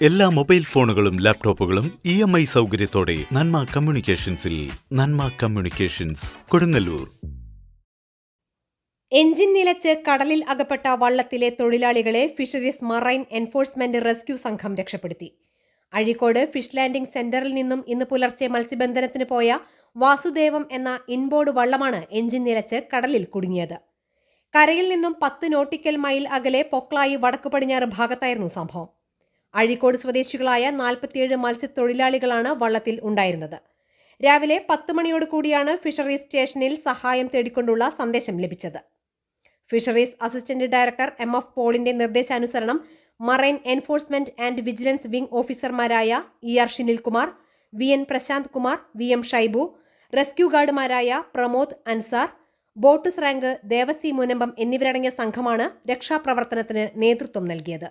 എല്ലാ മൊബൈൽ ഫോണുകളും ലാപ്ടോപ്പുകളും ഇ എം ഐ സൗകര്യത്തോടെ നന്മ കമ്മ്യൂണിക്കേഷൻസിൽ നന്മ കമ്മ്യൂണിക്കേഷൻസ് കൊടുങ്ങല്ലൂർ. എഞ്ചിൻ നിലച്ച് കടലിൽ അകപ്പെട്ട വള്ളത്തിലെ തൊഴിലാളികളെ ഫിഷറീസ് മറൈൻ എൻഫോഴ്സ്മെന്റ് റെസ്ക്യൂ സംഘം രക്ഷപ്പെടുത്തി. അഴീക്കോട് ഫിഷ് ലാൻഡിംഗ് സെന്ററിൽ നിന്നും ഇന്ന് പുലർച്ചെ മത്സ്യബന്ധനത്തിന് പോയ വാസുദേവം എന്ന ഇൻബോർഡ് വള്ളമാണ് എഞ്ചിൻ നിലച്ച് കടലിൽ കുടുങ്ങിയത്. കരയിൽ നിന്നും പത്ത് നോട്ടിക്കൽ മൈൽ അകലെ പൊക്ലായി വടക്കു പടിഞ്ഞാറ് ഭാഗത്തായിരുന്നു സംഭവം. അഴീക്കോട് സ്വദേശികളായ നാൽപ്പത്തിയേഴ് മത്സ്യത്തൊഴിലാളികളാണ് വള്ളത്തിൽ ഉണ്ടായിരുന്നത്. രാവിലെ പത്ത് മണിയോട് കൂടിയാണ് ഫിഷറീസ് സ്റ്റേഷനിൽ സഹായം തേടിക്കൊണ്ടുള്ള സന്ദേശം ലഭിച്ചത്. Fisheries assistant director M F പോളിന്റെ നിർദ്ദേശാനുസരണം marine enforcement and vigilance wing ഓഫീസർമാരായ E R Shinilkumar V N Prashanth Kumar V M Shaibu rescue ഗാർഡുമാരായ Pramod Ansar boat rank Devasi Munambam എന്നിവരടങ്ങിയ സംഘമാണ് രക്ഷാപ്രവർത്തനത്തിന് നേതൃത്വം നൽകിയത്.